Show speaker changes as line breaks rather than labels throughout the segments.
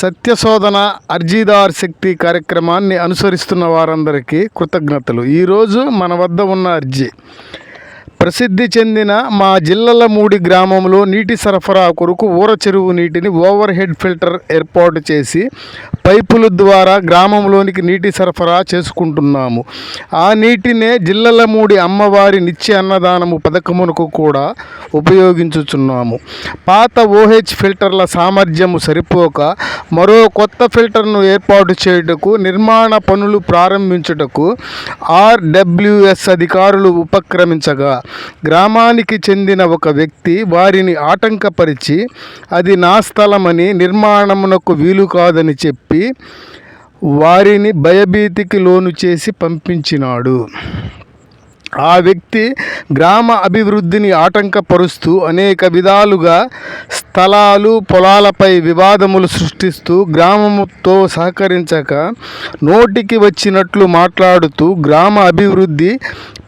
సత్యశోధన అర్జీదార్ శక్తి కార్యక్రమాన్ని అనుసరిస్తున్న వారందరికీ కృతజ్ఞతలు. ఈరోజు మన వద్ద ఉన్న అర్జీ. ప్రసిద్ధి చెందిన మా జిల్లల మూడి గ్రామంలో నీటి సరఫరా కొరకు ఊర చెరువు నీటిని ఓవర్ హెడ్ ఫిల్టర్ ఏర్పాటు చేసి పైపుల ద్వారా గ్రామంలోనికి నీటి సరఫరా చేసుకుంటున్నాము. ఆ నీటినే జిల్లల మూడి అమ్మవారి నిత్య అన్నదానము పథకమునకు కూడా ఉపయోగించుచున్నాము. పాత ఓహెచ్ ఫిల్టర్ల సామర్థ్యము సరిపోక మరో కొత్త ఫిల్టర్ను ఏర్పాటు చేయుటకు నిర్మాణ పనులు ప్రారంభించుటకు ఆర్డబ్ల్యూఎస్ అధికారులు ఉపక్రమించగా గ్రామానికి చెందిన ఒక వ్యక్తి వారిని ఆటంకపరిచి అది నా స్థలమని నిర్మాణమునకు వీలు కాదని చెప్పి వారిని భయభీతికి లోను చేసి పంపించినాడు. ఆ వ్యక్తి గ్రామ అభివృద్ధిని ఆటంకపరుస్తూ అనేక విధాలుగా స్థలాలు పొలాలపై వివాదములు సృష్టిస్తూ గ్రామముతో సహకరించక నోటికి వచ్చినట్లు మాట్లాడుతూ గ్రామ అభివృద్ధి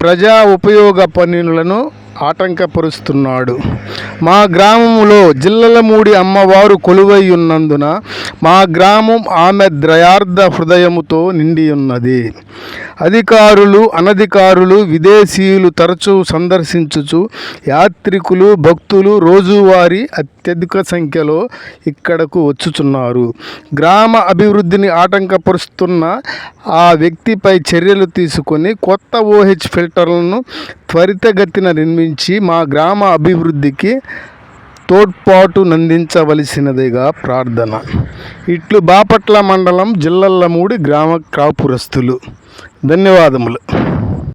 ప్రజా ఉపయోగ పనులను ఆటంకపరుస్తున్నాడు. మా గ్రామంలో జిల్లల మూడి అమ్మవారు కొలువై ఉన్నందున మా గ్రామం ఆమె ద్రయార్థ హృదయముతో నిండి ఉన్నది అధికారులు అనధికారులు విదేశీయులు తరచూ సందర్శించుచు యాత్రికులు భక్తులు రోజువారీ అత్యధిక సంఖ్యలో ఇక్కడకు వచ్చుచున్నారు. గ్రామ అభివృద్ధిని ఆటంకపరుస్తున్న ఆ వ్యక్తిపై చర్యలు తీసుకొని కొత్త ఓహెచ్ ఫిల్టర్లను త్వరితగతిన నిర్మించి మా గ్రామ అభివృద్ధికి తోడ్పాటు నందించవలసినదిగా ప్రార్థన. ఇట్లు బాపట్ల మండలం జిల్లల్లమూడి గ్రామ కాపురస్తులు ధన్యవాదములు.